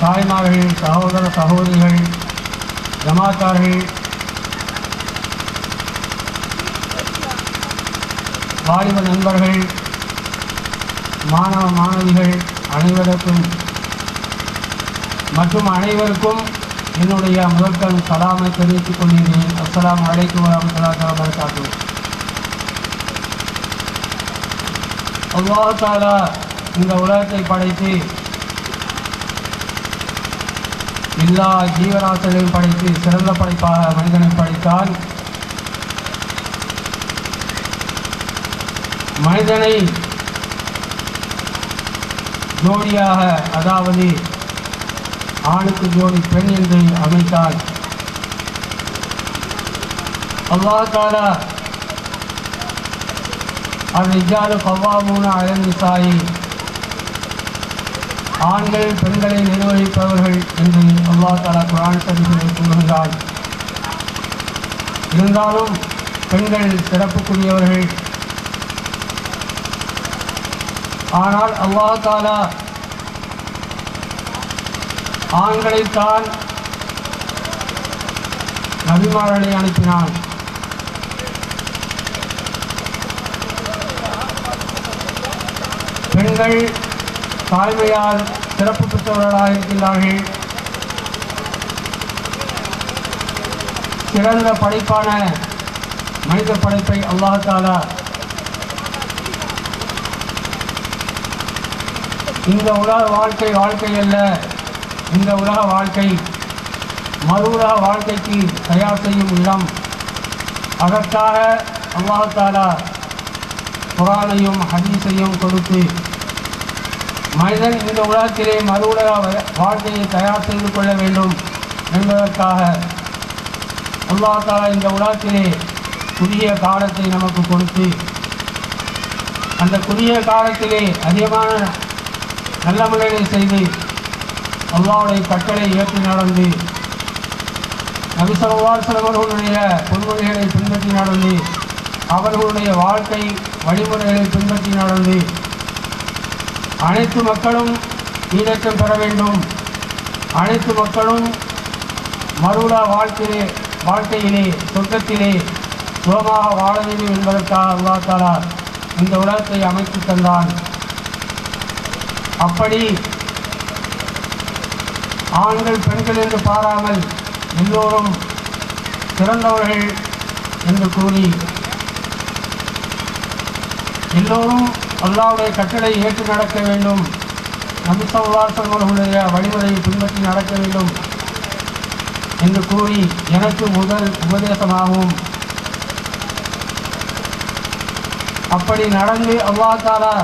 தாய்மார்கள் சகோதர சகோதரிகள் ஜமாத்தார்கள் வாலிப நண்பர்கள் மாணவ மாணவிகள் அனைவருக்கும் மற்றும் அனைவருக்கும் என்னுடைய முதற்கண் சலாமை தெரிவித்துக் கொள்கிறேன். அஸ்லாம் அலைக்கும் வரமத்துல்லாஹி வபரகாத்துஹு அல்லாஹ் இந்த உலகத்தை படைத்து எல்லா ஜீவராசிகளையும் படைத்து சிறந்த படைப்பாக மனிதனை படைத்தால் மனிதனை ஜோடியாக அதாவது ஆணுக்கு ஜோடி பெண் என்று அமைத்தால். அல்லாஹ் தாலா அவ்விஜாலு கவ்வாமூன அயல் ஆண்கள் பெண்களை நிர்வகிப்பவர்கள் என்று அல்லா தாலா குரான் ஷரீஃபில் கூறுகிறார் இருந்தாலும் பெண்கள் சிறப்புக்குரியவர்கள். ஆனால் அல்லா தாலா ஆண்களைத்தான் நபிமாரலை அனுப்பினான். பெண்கள் தாய்மையால் சிறப்பு பெற்றவர்களாக இருக்கின்றார்கள். சிறந்த படைப்பான மனித படைப்பை அல்லாஹாலா இந்த உலக வாழ்க்கை வாழ்க்கை அல்ல இந்த உலக வாழ்க்கை மறு உலக வாழ்க்கைக்கு தயார் செய்யும் இடம். அதற்காக அல்லாஹாலா குரானையும் ஹதீஸையும் கொடுத்து மனிதன் இந்த உலகத்திலே மறு உலக வாழ்க்கையை தயார் செய்து கொள்ள வேண்டும் என்பதற்காக அல்லாஹ் இந்த உலகத்திலே குறுகிய காலத்தை நமக்கு கொடுத்து அந்த குறுகிய காலத்திலே அதிகமான நல்ல முறைகளை செய்து அல்லாவுடைய கட்டளை ஏற்று நடந்து நபிசல்லார் சிலவர்களுடைய பொன்மொழிகளை பின்பற்றி நடந்து அவர்களுடைய வாழ்க்கை வழிமுறைகளை பின்பற்றி நடந்து அனைத்து மக்களும் ஈடேற்றம் பெற வேண்டும். அனைத்து மக்களும் மறுவிழா வாழ்க்கையிலே வாழ்க்கையிலே சொர்க்கத்திலே சுகமாக வாழ வேண்டும் என்பதற்காக அல்லாஹ் தாலா இந்த உலகத்தை அமைத்து தந்தான். அப்படி ஆண்கள் பெண்கள் என்று பாராமல் எல்லோரும் சிறந்தவர்கள் என்று கூறி எல்லோரும் அல்லாவுடைய கட்டளை ஏற்று நடக்க வேண்டும். நபிசல்லாசன் அவர்களுடைய வழிமுறையை பின்பற்றி நடக்க வேண்டும் என்று கூறி எனக்கு முதல் உபதேசமாகும். அப்படி நடந்து அல்லாஹ் தாலா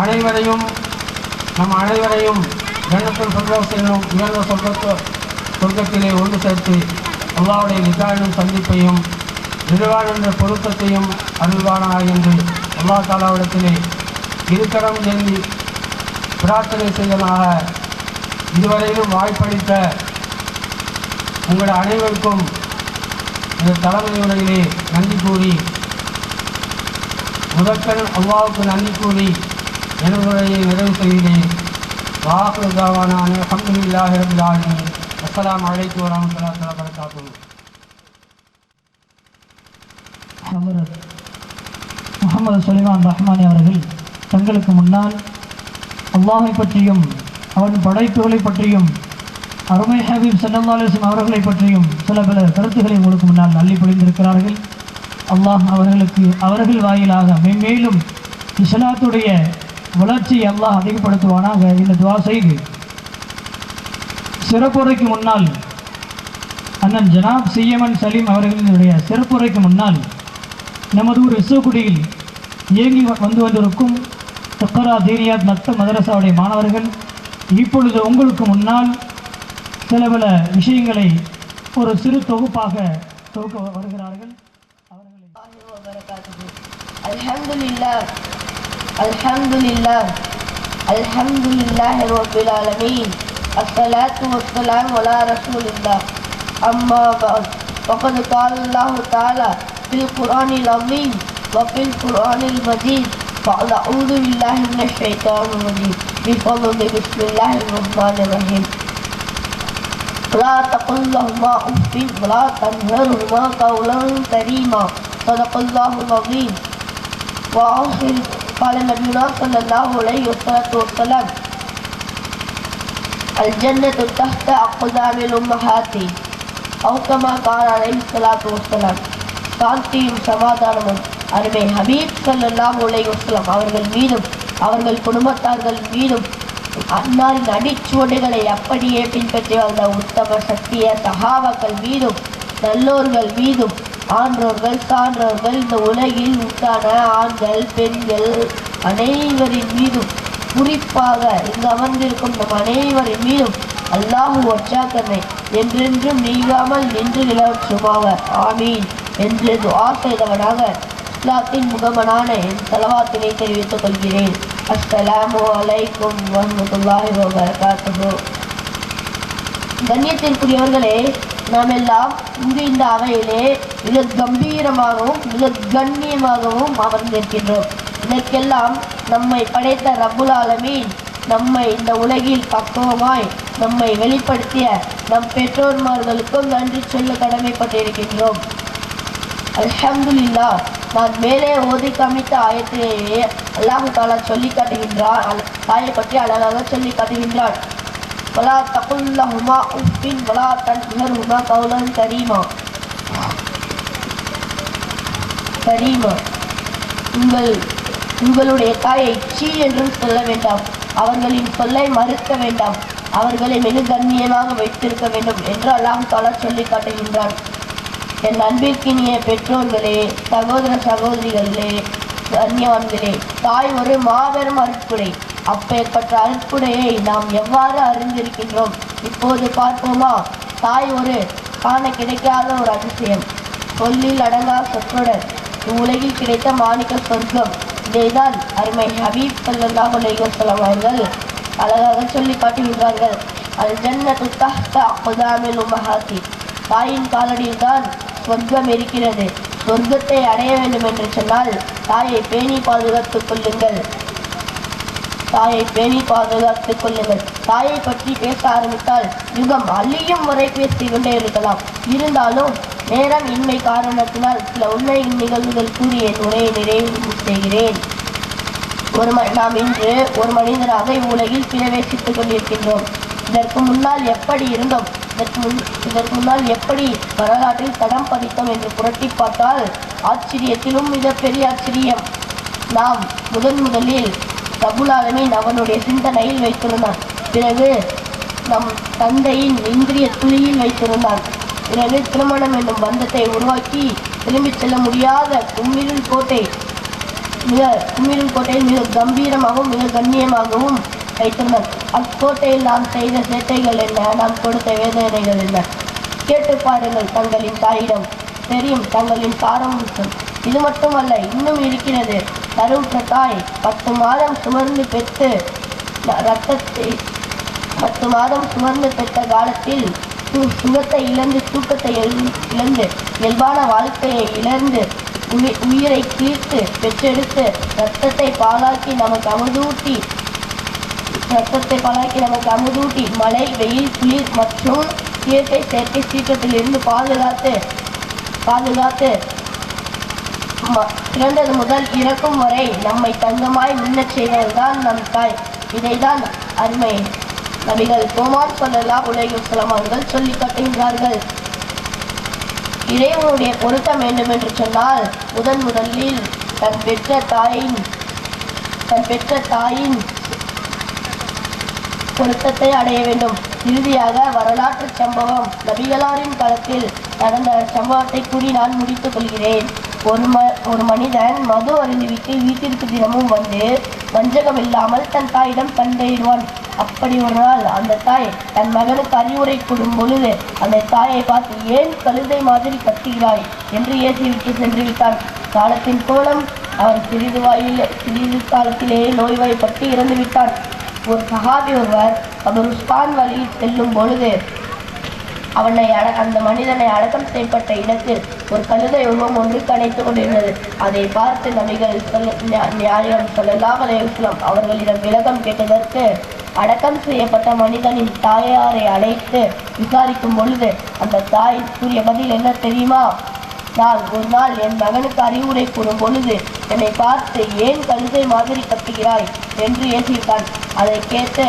அனைவரையும் நம் அனைவரையும் ஜன்னத்துல் ஃபிர்தௌஸ் உயர்ந்த சொர்க்க சொர்க்கத்திலே ஒன்று சேர்த்து அல்லாவுடைய நிகாயினும் சந்திப்பையும் நிறுவான் பொருத்தத்தையும் அருள்வானாக என்று அல்லா தாலாவிடத்திலே இருக்கரம் ஏந்தி பிரார்த்தனை செய்தலாக இதுவரையிலும் வாய்ப்பளித்த உங்கள் அனைவருக்கும் இந்த தலைமை உரையிலே நன்றி கூறி முதற்கண் அல்லாவுக்கு நன்றி கூறி எனதுரையை நிறைவு செய்கிறேன். வாக்கு தாவானான அஹமதுல்லாஹி ரபில் ஆலமீன். அஸ்ஸலாமு அலைக்கும் ஹமரத் முகமது சுலைமான் ரஹ்மானி அவர்கள் தங்களுக்கு முன்னால் அல்லாஹை பற்றியும் அவன் படைப்புகளை பற்றியும் அருமை ஹபீப் சல்லா அவர்களை பற்றியும் சில பல கருத்துக்களை உங்களுக்கு முன்னால் அள்ளி பொழிந்திருக்கிறார்கள். அல்லாஹ் அவர்களுக்கு அவர்கள் வாயிலாக மென்மேலும் இஸ்லாத்துடைய வளர்ச்சியை அல்லாஹ் அதிகப்படுத்துவானாக இந்த துவா செய்து. சிறப்புரைக்கு முன்னால் அண்ணன் ஜனாப் சிஎம்என் சலீம் அவர்களினுடைய சிறப்புரைக்கு முன்னால் நமது ஊர் இசுக்குடியில் இயங்கி வ- வந்து கொண்டிருக்கும் தக்கரா தீனியாத் மத்த மதரசாவுடைய மாணவர்கள் இப்பொழுது உங்களுக்கு முன்னால் சில பல விஷயங்களை ஒரு சிறு தொகுப்பாக தொகுக்க வ- வருகிறார்கள் அவர்களை الله وبركاته الحمد لله الحمد لله الحمد لله رب العالمين الصلاة والسلام على رسول الله أما بعد وقد قال الله تعالى في القرآن العظيم وفي القرآن المجيد فأعوذ بالله من الشيطان الرجيم بفضل بسم الله الرحمن الرحيم ولا تقل لهما اف ولا تنهرهما قولا كريما. صدق الله العظيم وآخر. قال نبينا صلى الله عليه والسلام. الجنة تحت أقدام الأمهات. أو كما قال عليه الصلاة والسلام. சாந்தியும் சமாதானமும். அருமை ஹபீப் சல்லாம் உலை வசலம் அவர்கள் மீதும் அவர்கள் குடும்பத்தார்கள் மீதும் அன்னாரின் அடிச்சுவடுகளை அப்படியே பின்பற்றி வந்த உத்தம சத்திய சகாபாக்கள் மீதும் நல்லோர்கள் மீதும் ஆன்றோர்கள் சான்றோர்கள் இந்த உலகில் உண்டான ஆண்கள் பெண்கள் அனைவரின் மீதும் குறிப்பாக இங்கு அமர்ந்திருக்கும் நம் அனைவரின் மீதும் அல்லாஹு ஒற்றாக்கனை என்றென்றும் நீங்காமல் நின்று நிலவற்றுமாக ஆமீன். என்று துவா செய்தவனாக இஸ்லாத்தின் முகமனான என் செலவாத்தினை தெரிவித்துக் கொள்கிறேன். அஸ்ஸலாமு அலைக்கும் வரஹ்மத்துல்லாஹி வபரகாத்துஹு. கண்ணியத்திற்குரியவர்களே நாம் எல்லாம் இங்கு இந்த அவையிலே மிக கம்பீரமாகவும் மிக கண்ணியமாகவும் அமர்ந்திருக்கின்றோம். இதற்கெல்லாம் நம்மை படைத்த ரபுல் ஆலமீன் நம்மை இந்த உலகில் பக்குவமாய் நம்மை வெளிப்படுத்திய நம் பெற்றோர்மார்களுக்கும் நன்றி சொல்ல கடமைப்பட்டிருக்கின்றோம். அல்ஹம்துலில்லாஹ் நான் மேலே ஓதி காமித்த ஆயத்திலேயே அல்லாஹு தாலா சொல்லி காட்டுகின்றார் அல்- தாயை பற்றி அழகாக சொல்லி காட்டுகின்றான். வலா தகுல்லஹுமா உப்பின் வலா உமா கவுலன் கரீமா? கரீமா உங்கள் உங்களுடைய தாயை சீ என்றும் சொல்ல வேண்டாம். அவர்களின் சொல்லை மறுக்க வேண்டாம். அவர்களை மிக கண்ணியமாக வைத்திருக்க வேண்டும் என்று அல்லாஹ் தாலா சொல்லி காட்டுகின்றான். என் அன்பிற்கினிய பெற்றோர்களே சகோதர சகோதரிகளே கண்ணியவான்களே தாய் ஒரு மாபெரும் அருட்குடை. அப்பேற்பட்ட அருட்குடையை நாம் எவ்வாறு அறிந்திருக்கின்றோம்? இப்போது பார்ப்போமா? தாய் ஒரு காண கிடைக்காத ஒரு அதிசயம். சொல்லில் அடங்கா சொற்றொடர். உலகில் கிடைத்த மாணிக்க சொர்க்கம். இதைதான் அருமை ஹபீப் ஸல்லல்லாஹு அலைஹி அவர்கள் அழகாக சொல்லி காட்டுகின்றார்கள். அல் ஜன்னத்து தஹ்த அக்தாமில் உம்மஹாத்தி தாயின் காலடியில் தான் சொர்க்கம் இருக்கிறது. சொர்க்கத்தை அடைய வேண்டும் என்று சொன்னால் தாயை பேணி பாதுகாத்துக் கொள்ளுங்கள். தாயை பேணி பாதுகாத்துக் கொள்ளுங்கள். தாயை பற்றி பேச ஆரம்பித்தால் யுகம் அழியும் முறை பேசிக் கொண்டே இருக்கலாம். இருந்தாலும் நேரம் இன்மை காரணத்தினால் சில உண்மை நிகழ்வுகள் கூறி என் உரையை நிறைவு செய்கிறேன். ஒரு ம நாம் இன்று ஒரு மனிதராக இவ்வுலகில் பிரவேசித்துக் கொண்டிருக்கின்றோம். இதற்கு முன்னால் எப்படி இருந்தோம்? இதற்கு முன் இதற்கு முன்னால் எப்படி வரலாற்றில் தடம் பதித்தோம் என்று புரட்டி பார்த்தால் ஆச்சரியத்திலும் மிக பெரிய ஆச்சரியம். நாம் முதன் முதலில் ரபுல் அவனுடைய சிந்தனையில் வைத்திருந்தான். பிறகு நம் தந்தையின் இந்திரிய துளியில் வைத்திருந்தான். பிறகு திருமணம் என்னும் பந்தத்தை உருவாக்கி திரும்பிச் செல்ல முடியாத கும்மிருள் கோட்டை மிக கும்மிருள் கோட்டை மிக கம்பீரமாகவும் மிக கண்ணியமாகவும் வைத்திருந்தார் அக்கோட்டையில் நாம் செய்த சேட்டைகள் என்ன? நாம் கொடுத்த வேதனைகள் என்ன? கேட்டு பாருங்கள் தங்களின் தாயிடம் தெரியும் தங்களின் சாரம்சம் இது மட்டுமல்ல இன்னும் இருக்கிறது. கருவுற்ற தாய் பத்து மாதம் சுமர்ந்து பெற்று ரத்தத்தை பத்து மாதம் சுமர்ந்து பெற்ற காலத்தில் சுகத்தை இழந்து தூக்கத்தை இழந்து இயல்பான வாழ்க்கையை இழந்து உயி- உயிரை கீழ்த்து பெற்றெடுத்து ரத்தத்தை பாலாக்கி நமக்கு அமுதூட்டி ரத்தத்தை பாலாக்கி நமக்கு அமுதூட்டி மழை வெயில் குளிர் மற்றும் இயற்கை செயற்கை சீற்றத்திலிருந்து பாதுகாத்து பாதுகாத்து பிறந்தது முதல் இறக்கும் வரை நம்மை தங்கமாய் மின்னச் செய்வதுதான் நம் தாய். இதைதான் அருமை நபிகள் கோமார் சொல்லலா உலகம் சிலமான்கள் சொல்லி காட்டுகின்றார்கள். இறைவனுடைய பொருத்தம் வேண்டும் என்று சொன்னால் முதன் முதலில் தன் பெற்ற தாயின் தன் பெற்ற தாயின் பொருத்தத்தை அடைய வேண்டும். இறுதியாக வரலாற்று சம்பவம் நபிகளாரின் காலத்தில் நடந்த சம்பவத்தை கூறி நான் முடித்துக் கொள்கிறேன். ஒரு ம ஒரு மனிதன் மது அருந்திவிட்டு வீட்டிற்கு தினமும் வந்து வஞ்சகம் இல்லாமல் தன் தாயிடம் கண்டறிடுவான் அப்படி ஒரு நாள் அந்த தாய் தன் மகனுக்கு அறிவுரை கூடும் பொழுது அந்த தாயை பார்த்து ஏன் கழுதை மாதிரி கத்துகிறாய்? என்று ஏசிவிட்டு சென்று விட்டான் காலத்தின் கோலம் அவர் சிறிது வாயில் சிறிது காலத்திலேயே நோய்வாய்ப்பட்டு இறந்து விட்டான் ஒரு சகாபி ஒருவர் அவர் உஸ்பான் வழியில் செல்லும் பொழுது அவனை அட அந்த மனிதனை அடக்கம் செய்யப்பட்ட இடத்தில் ஒரு கழுதை உருவம் ஒன்று கணைத்துக் கொண்டிருந்தது. அதை பார்த்து நபிகள் சொல்ல- நியாயம் சொல்லலாம் அலையுஸ்லாம் அவர்களிடம் விலகம் கேட்டதற்கு அடக்கம் செய்யப்பட்ட மனிதனின் தாயாரை அழைத்து விசாரிக்கும் பொழுது அந்த தாய் கூறிய பதில் என்ன தெரியுமா? நான் ஒரு நாள் என் மகனுக்கு அறிவுரை கூறும் பொழுது என்னை பார்த்து ஏன் கழுதை மாதிரி கத்துகிறாய்? என்று ஏசியிருக்கான் அதை கேட்டு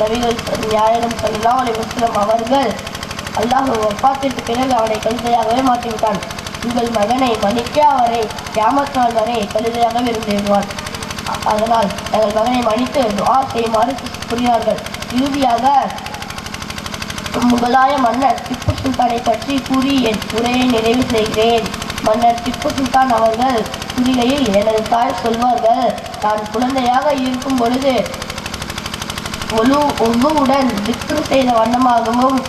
நபிகள் நியாயம் சொல்லலாம் அலை முஸ்லம் அவர்கள் அல்லாஹ் ஒப்பாத்திற்கு பிறகு அவனை கழுதையாகவே மாற்றிவிட்டான். உங்கள் மகனை மன்னிக்க அவரை கியாமத் நாள் வரை கழுதையாக இருந்து அதனால் தங்கள் மகனை மன்னித்து துவா செய்யுமாறு கூறினார்கள். இறுதியாக முகலாய மன்னர் திப்பு சுல்தானை பற்றி கூறி என் உரையை நிறைவு செய்கிறேன். மன்னர் திப்பு சுல்தான் அவர்கள் துணிகையில் எனது தாய் சொல்வார்கள் நான் குழந்தையாக இருக்கும் பொழுது ஒழு ஒவ்வொருடன் திக்ரு செய்த வண்ணமாகவும்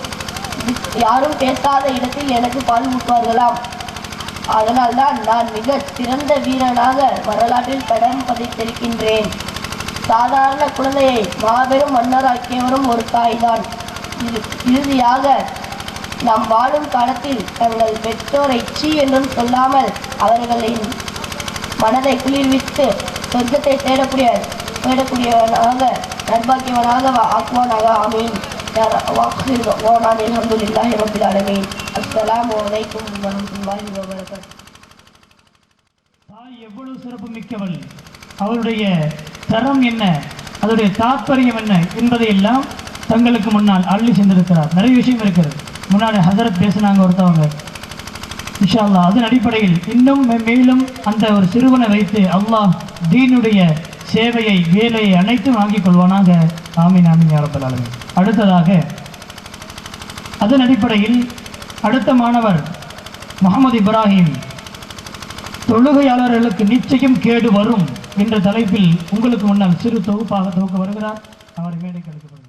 யாரும் பேசாத இடத்தில் எனக்கு பால் ஊட்டுவார்களாம். அதனால்தான் நான் மிக சிறந்த வீரனாக வரலாற்றில் படம் பதித்திருக்கின்றேன் சாதாரண குழந்தையை மாபெரும் மன்னராக்கியவரும் ஒரு தாய்தான். இறுதியாக நாம் வாழும் காலத்தில் தங்கள் பெற்றோரை சீ என்றும் சொல்லாமல் அவர்களின் மனதை குளிர்வித்து சொர்க்கத்தை தேடக்கூடிய தேடக்கூடியவனாக நர்பாக்கியவனாக வா- ஆக்குவானாக? ஆமீன். ஓனான் அல்ஹம்துலில்லாஹி ரப்பில் ஆலமீன். அஸ்ஸலாமு அலைக்கும் வரஹ்மத்துல்லாஹி வபரகாத்துஹு தாய் எவ்வளவு சிறப்பு மிக்கவள் அவளுடைய தரம் என்ன? அதனுடைய தாற்பயம் என்ன? என்பதை எல்லாம் தங்களுக்கு முன்னால் அள்ளி சென்றிருக்கிறார். நிறைய விஷயம் இருக்கிறது. முன்னாடி ஹசரத் பேசினாங்க ஒருத்தவங்க. இஷா அல்லாஹ் அதன் அடிப்படையில் இன்னும் மேலும் அந்த ஒரு சிறுவனை வைத்து அல்லாஹ் தீனுடைய சேவையை வேலையை அனைத்தும் வாங்கிக் கொள்வானாக. ஆமீன் ஆமீன் யாரப்பல் அடுத்ததாக அதன் அடிப்படையில் அடுத்த மாணவர் முகமது இப்ராஹிம் தொழுகையாளர்களுக்கு நிச்சயம் கேடு வரும் என்ற தலைப்பில் உங்களுக்கு முன்னால் சிறு தொகுப்பாக தொகுக்க வருகிறார். அவர் மேடைக்கு அழைக்கப்படுகிறார்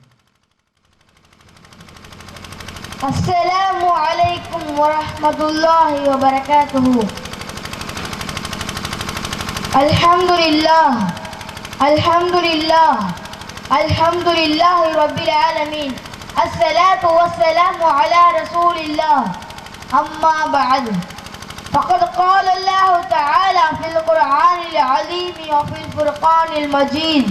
السلام عليكم ورحمة الله وبركاته. الحمد لله الحمد لله الحمد لله رب العالمين. الصلاة والسلام على رسول الله. أما بعد فقد قال الله تعالى في القرآن العظيم وفي الفرقان المجيد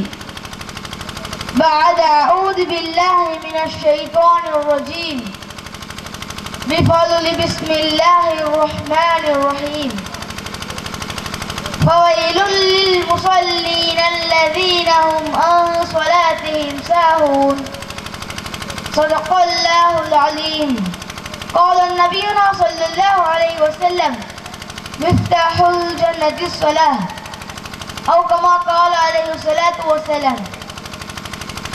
بعد أعوذ بالله من الشيطان الرجيم. بفضل بسم الله الرحمن الرحيم فويل للمصلين الذين هم عن صلاتهم ساهون صدق الله العليم قال النبينا صلى الله عليه وسلم مفتاح الجنة الصلاة أو كما قال عليه الصلاة والسلام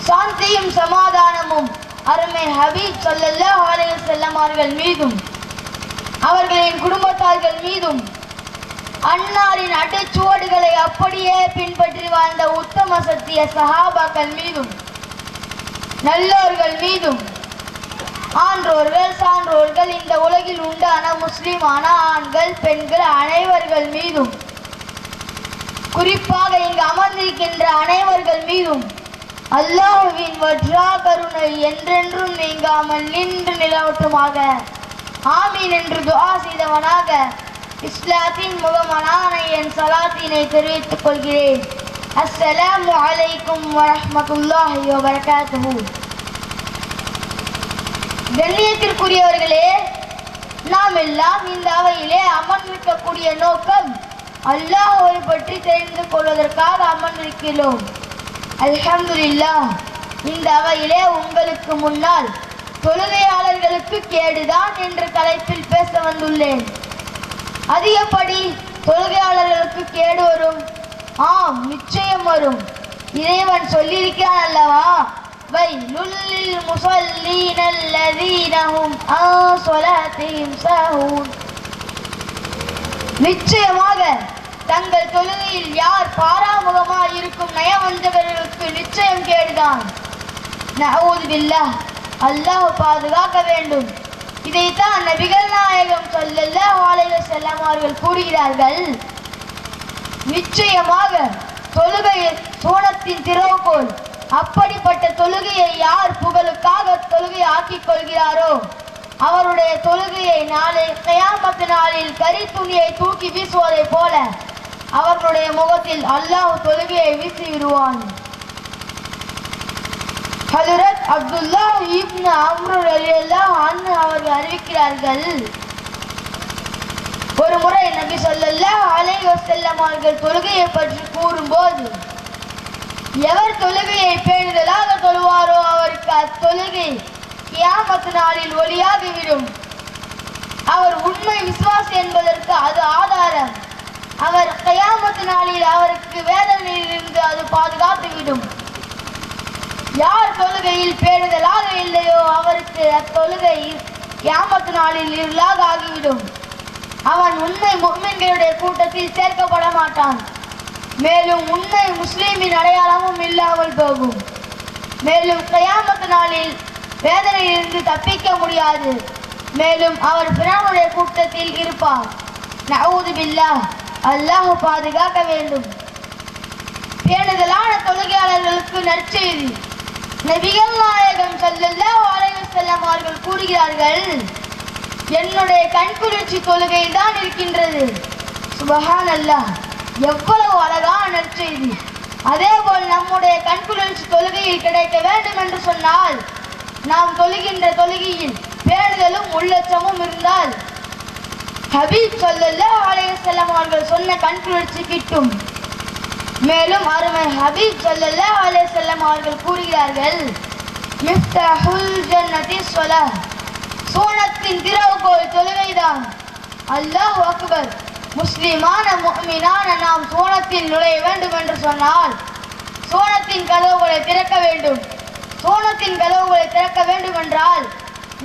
சாந்தியும் சமாதானமும் அருமை ஹபீப் ஸல்லல்லாஹு அலைஹி வஸல்லம் அவர்கள் மீதும் அவர்களின் குடும்பத்தார்கள் மீதும் அன்னாரின் அடைச்சுவடுகளை அப்படியே பின்பற்றி வாழ்ந்த உத்தம சத்திய சஹாபாக்கள் மீதும் நல்லோர்கள் மீதும் ஆன்றோர்கள் சான்றோர்கள் இந்த உலகில் உண்டான முஸ்லிமான ஆண்கள் பெண்கள் அனைவர்கள் மீதும் குறிப்பாக இங்கு அமர்ந்திருக்கின்ற அனைவர்கள் மீதும் அல்லாஹுவின் வஜ்ரா கருணை என்றென்றும் நீங்காமல் நின்று நிலவட்டுமாக. ஆமீன் என்று துவா செய்தவனாக இஸ்லாத்தின் முகமனான என் சலாத்தினை தெரிவித்துக் கொள்கிறேன். அஸ்ஸலாமு அலைக்கும் வரஹ்மத்துல்லாஹி வபரகாத்துஹு. கண்ணியத்திற்குரியவர்களே நாம் எல்லாம் இந்த அவையிலே அமர்ந்திருக்கக்கூடிய நோக்கம் அல்லாஹ் பற்றி தெரிந்து கொள்வதற்காக அமர்ந்திருக்கிறோம். அல்ஹம்துல்லா இந்த அவையிலே உங்களுக்கு முன்னால் தொழுகையாளர்களுக்கு கேடுதான் என்ற தலைப்பில் பேச வந்துள்ளேன். அதிகப்படி தொழுகையாளர்களுக்கு கேடு வரும். ஆம் நிச்சயம் வரும். இறைவன் சொல்லியிருக்கிறான் அல்லவா? வை லுல்லில் முசல்லீன அல்லதீனஹும் ஆ சொலாத்திஹிம் சாஹூன். நிச்சயமாக தங்கள் தொழுகையில் யார் பாராமுகமாய் இருக்கும் நயவஞ்சகர்களுக்கு நிச்சயம் கேடுதான். நஅூது அல்லாஹ் பாதுகாக்க வேண்டும். இதைத்தான் நபிகள் நாயகம் ஸல்லல்லாஹு அலைஹி செல்லம் அவர்கள் கூறுகிறார்கள். நிச்சயமாக தொழுகையில் சோனத்தின் திறவுகோல் அப்படிப்பட்ட தொழுகையை யார் புகழுக்காக தொழுகை ஆக்கிக் கொள்கிறாரோ அவருடைய தொழுகையை நாளை கயாமத்து நாளில் கரி துணியை தூக்கி வீசுவதைப் போல அவர்களுடைய முகத்தில் அல்லாஹ் தொழுகையை வீசி விடுவான். அப்துல்லா இப்னு அம்ரு ரலியல்லாஹு அன்னு அவர்கள் அறிவிக்கிறார்கள். ஒரு முறை நபி சொல்லல்ல அலைஹி வஸல்லம் அவர்கள் தொழுகையை பற்றி கூறும்போது எவர் தொழுகையை பேணுதலாக தொழுவாரோ அவருக்கு அத்தொழுகை கியாமத்து நாளில் ஒளியாகிவிடும். அவர் உண்மை விசுவாசி என்பதற்கு அது ஆதாரம். அவர் கையாமத்து நாளில் அவருக்கு வேதனையிலிருந்து அது பாதுகாத்துவிடும். யார் தொழுகையில் பேணுதலாக இல்லையோ அவருக்கு அத்தொழுகை கியாமத்து நாளில் இருளாக ஆகிவிடும். அவன் உண்மை முஹ்மின்களுடைய கூட்டத்தில் சேர்க்கப்பட மாட்டான். மேலும் உண்மை முஸ்லீமின் அடையாளமும் இல்லாமல் போகும். மேலும் கயாமத்து நாளில் வேதனையிலிருந்து தப்பிக்க முடியாது. மேலும் அவர் பிரானுடைய கூட்டத்தில் இருப்பார். நவுது பில்லா அல்லாஹ் பாதுகாக்க வேண்டும். பேணுதலான தொழுகையாளர்களுக்கு நற்செய்தி. நபிகள் நாயகம் ஸல்லல்லாஹு அலைஹி அவர்கள் கூறுகிறார்கள் என்னுடைய கண்குளிர்ச்சி தொழுகையில் தான் இருக்கின்றது. சுபஹான் அல்லாஹ் எவ்வளவு அழகான நற்செய்தி. அதேபோல் நம்முடைய கண்குளிர்ச்சி தொழுகையில் கிடைக்க வேண்டும் என்று சொன்னால் நாம் தொழுகின்ற தொழுகையில் பேணுதலும் உள்ளச்சமும் இருந்தால் ஹபீப் சொல்லல்லா அலைஹி அவர்கள் சொன்ன கண்குளிர்ச்சி கிட்டும். மேலும் அருமை ஹபீப் சொல்லல்லா அலைஹி அவர்கள் கூறுகிறார்கள் மிஃப்தஹுல் ஜன்னதி ஸலாஹ் சூனத்தின் திறவுகோல் தொழுகைதான். அல்லாஹ் அக்பர். முஸ்லிமான முஃமினான நாம் சூனத்தில் நுழைய வேண்டும் என்று சொன்னால் சோனத்தின் கதவுகளை திறக்க வேண்டும். சோனத்தின் கதவுகளை திறக்க வேண்டும் என்றால்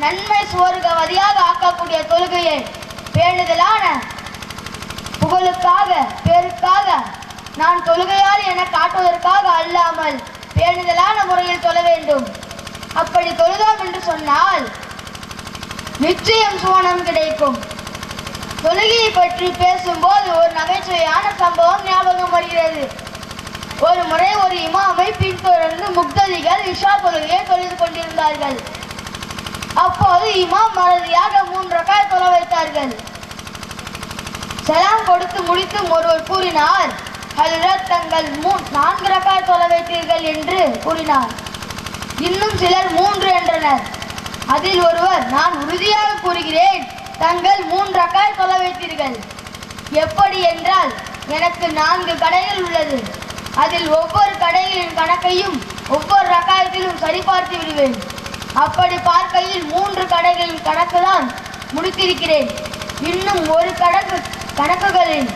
நன்மை சுவர்கவதியாக ஆக்கக்கூடிய தொழுகையை வேண்டுதலான புகழுக்காக பேருக்காக நான் தொழுகையால் என காட்டுவதற்காக அல்லாமல் வேண்டுதலான முறையில் தொழ வேண்டும். அப்படி தொழுதோம் என்று சொன்னால் நிச்சயம் சுவனம் கிடைக்கும். தொழுகையை பற்றி பேசும்போது ஒரு நகைச்சுவையான சம்பவம் ஞாபகம் வருகிறது. ஒரு முறை ஒரு இமாமை பின்தொடர்ந்து முக்ததிகள் இஷா தொழுகையை தொழுது கொண்டிருந்தார்கள். அப்போது இமாம் மறதியாக மூன்று ரக்காய் தொலை வைத்தார்கள். செலாம் கொடுத்து முடித்தும் ஒருவர் கூறினார் ஹல்ரத் தங்கள் மூ நான்கு ரக்காய் தொலை வைத்தீர்கள் என்று கூறினார். இன்னும் சிலர் மூன்று என்றனர். அதில் ஒருவர் நான் உறுதியாக கூறுகிறேன் தங்கள் மூன்று ரக்காய் தொலை வைத்தீர்கள். எப்படி என்றால் எனக்கு நான்கு கடைகள் உள்ளது. அதில் ஒவ்வொரு கடைகளின் கணக்கையும் ஒவ்வொரு ரக்காயத்திலும் சரிபார்த்து விடுவேன். அப்படி பார்க்கையில் மூன்று கடைகளின் கணக்கு தான் முடித்திருக்கிறேன். இன்னும் ஒரு கணக்கு கணக்குகளின்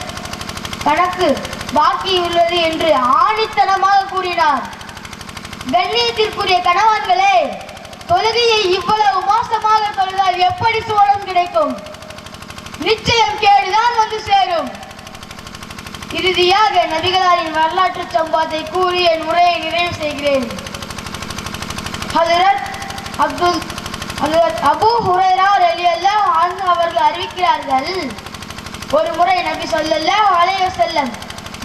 கணக்கு பாக்கி உள்ளது என்று ஆணித்தனமாக கூறினார். கண்ணியத்திற்குரிய கணவன்களே தொழுகையை இவ்வளவு மோசமாக தொழுதால் எப்படி சோழம் கிடைக்கும்? நிச்சயம் கேடுதான் வந்து சேரும். இறுதியாக நபிகளாரின் வரலாற்று சம்பவத்தை கூறி என் உரையை நிறைவு செய்கிறேன். ஹஜரத் அப்துல் ஹஜரத் ஹுரைரா ரலியல்லாஹு அன்ஹு அவர்கள் அறிவிக்கிறார்கள். ஒரு முறை நபி ஸல்லல்லாஹு அலைஹி வஸல்லம்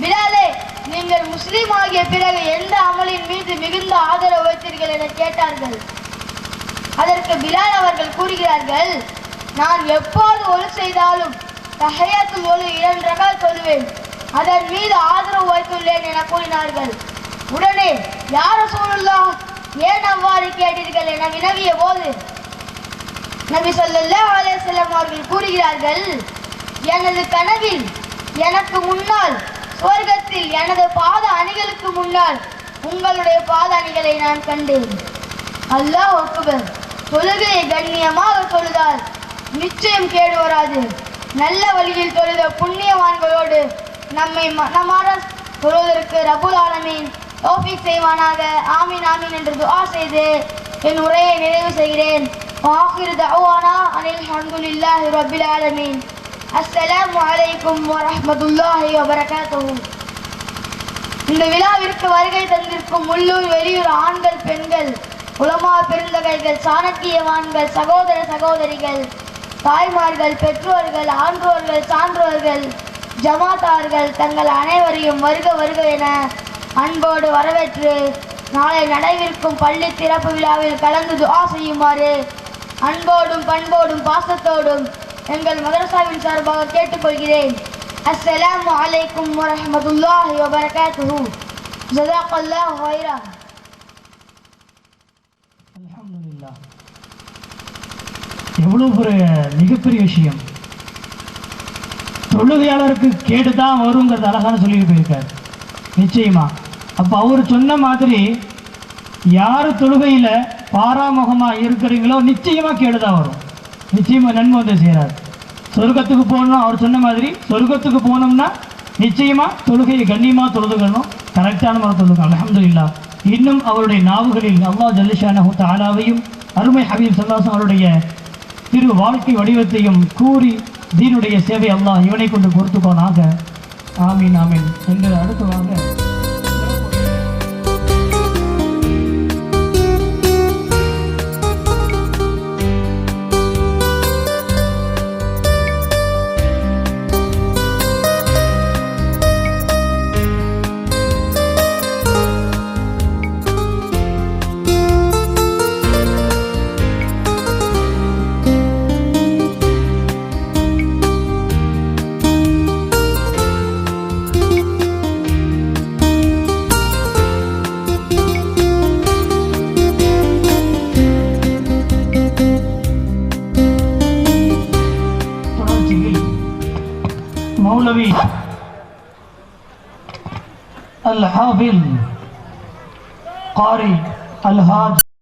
பிலாலே நீங்கள் முஸ்லீம் ஆகிய பிறகு எந்த அமலின் மீது மிகுந்த ஆதரவு வைத்தீர்கள்? என கேட்டார்கள். அதற்கு பிலால் அவர்கள் கூறுகிறார்கள் நான் எப்போது ஒழு செய்தாலும் தஹையாத்துல் ஒழு இரண்டு ரகால் சொல்லுவேன். அதன் மீது ஆதரவு வைத்துள்ளேன் என கூறினார்கள். உடனே யார் சூழல்லா ஏன் அவ்வாறு கேட்டீர்கள் என வினவிய போது நபி சொல்லல்லா அலைஹி அவர்கள் கூறுகிறார்கள் எனது கனவில் எனக்கு முன்னால் சுவர்க்கத்தில் எனது பாத அணிகளுக்கு முன்னால் உங்களுடைய பாத அணிகளை நான் கண்டேன். அல்லாஹ் அக்பர் தொழுகையை கண்ணியமாக தொழுதால் நிச்சயம் கேடு வராது. நல்ல வழியில் தொழுத புண்ணியவான்களோடு நம்மை மனமாற தொழுவதற்கு ரபுல் ஆலமின் தௌஃபீக் செய்வானாக. ஆமீன் ஆமீன் என்று துஆ செய்து என் உரையை நிறைவு செய்கிறேன். வாஹிர் தவானா அனில் ஹம்துலில்லாஹி ரப்பில் ஆலமீன். அஸ்ஸலாமு அலைக்கும் வரஹ்மத்துல்லாஹி வபரகாத்துஹு. இந்த விழாவிற்கு வருகை தந்திருக்கும் உள்ளூர் வெளியூர் ஆண்கள் பெண்கள் உலமா பெருந்தகைகள் சாணக்கியவான்கள் சகோதர சகோதரிகள் தாய்மார்கள் பெற்றோர்கள் ஆன்றோர்கள் சான்றோர்கள் ஜமாத்தார்கள் தங்கள் அனைவரையும் வருக வருக என அன்போடு வரவேற்று நாளை நடைவிருக்கும் பள்ளி திறப்பு விழாவில் கலந்து துவா செய்யுமாறு அன்போடும் பண்போடும் பாசத்தோடும் எங்கள் மதரசாவின் சார்பாக கேட்டுக்கொள்கிறேன். அஸ்ஸலாமு அலைக்கும் வரஹ்மத்துல்லாஹி வபரகாத்துஹு. ஜஸாக்கல்லாஹு ஹைரா அல்ஹம்துலில்லாஹ். எவ்வளவு பெரிய மிகப்பெரிய விஷயம். தொழுகையாளருக்கு கேடு தான் வருங்கிறது அழகான சொல்லிட்டு போயிருக்காரு. நிச்சயமா. அப்போ அவர் சொன்ன மாதிரி யார் தொழுகையில் பாராமுகமாக இருக்கிறீங்களோ நிச்சயமாக கேடுதான் வரும். நிச்சயமாக நன்மை வந்து செய்கிறார் சொர்க்கத்துக்கு போகணும் அவர் சொன்ன மாதிரி சொர்க்கத்துக்கு போனோம்னா நிச்சயமாக தொழுகையை கண்ணியமாக தொழுதுகணும் கரெக்டான முறை தொழுகணும் இல்லா இன்னும் அவருடைய நாவுகளில் அல்லா ஜல்லிஷானஹு தாலாவையும் அருமை ஹபீப் சல்லாசம் அவருடைய திரு வாழ்க்கை வடிவத்தையும் கூறி தீனுடைய சேவை அல்லாஹ் இவனை கொண்டு பொறுத்துக்கோனாக. ஆமீன் ஆமீன். என்று அடுத்து வாங்க